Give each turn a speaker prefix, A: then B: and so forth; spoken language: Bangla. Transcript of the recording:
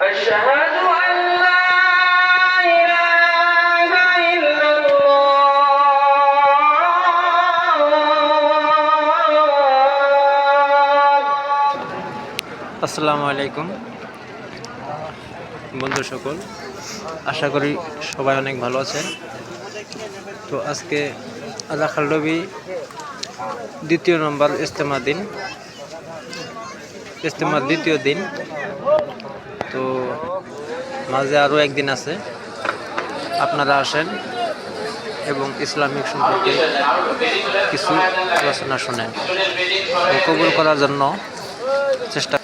A: أشهد أن لا إله إلا الله
B: আসসালামু আলাইকুম বন্ধু সকল আশা করি সবাই অনেক ভালো আছেন তো আজকে আজাখাল রবি দ্বিতীয় নম্বর ইস্তেমা দিন ইস্তেমার দ্বিতীয় দিন। তো মাঝে আরও একদিন আছে। আপনারা আসেন এবং ইসলামিক সম্পর্কে কিছু আলোচনা শোনেন। কবুল করার জন্য চেষ্টা